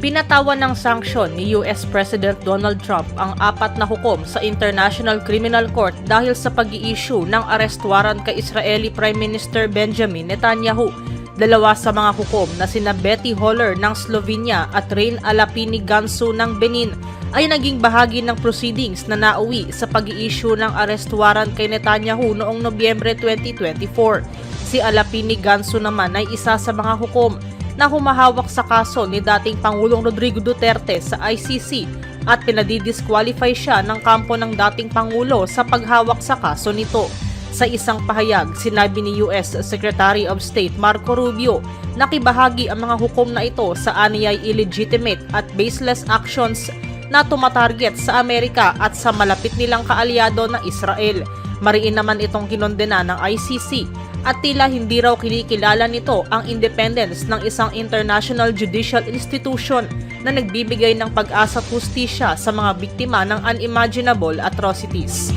Pinatawan ng sanksyon ni US President Donald Trump ang apat na hukom sa International Criminal Court dahil sa pag issue ng arrest warrant kay Israeli Prime Minister Benjamin Netanyahu. Dalawa sa mga hukom na sina Betty Holler ng Slovenia at Rain Alapini Gansu ng Benin ay naging bahagi ng proceedings na nauwi sa pag issue ng arrest warrant kay Netanyahu noong Nobyembre 2024. Si Alapini Gansu naman ay isa sa mga hukom na humahawak sa kaso ni dating Pangulong Rodrigo Duterte sa ICC at pinadidisqualify siya ng kampo ng dating Pangulo sa paghawak sa kaso nito. Sa isang pahayag, sinabi ni US Secretary of State Marco Rubio na kibahagi ang mga hukom na ito sa aniyay illegitimate at baseless actions na tumatarget sa Amerika at sa malapit nilang kaalyado na Israel. Mariin naman itong kinondena ng ICC at tila hindi raw kinikilala nito ang independence ng isang international judicial institution na nagbibigay ng pag-asa at hustisya sa mga biktima ng unimaginable atrocities.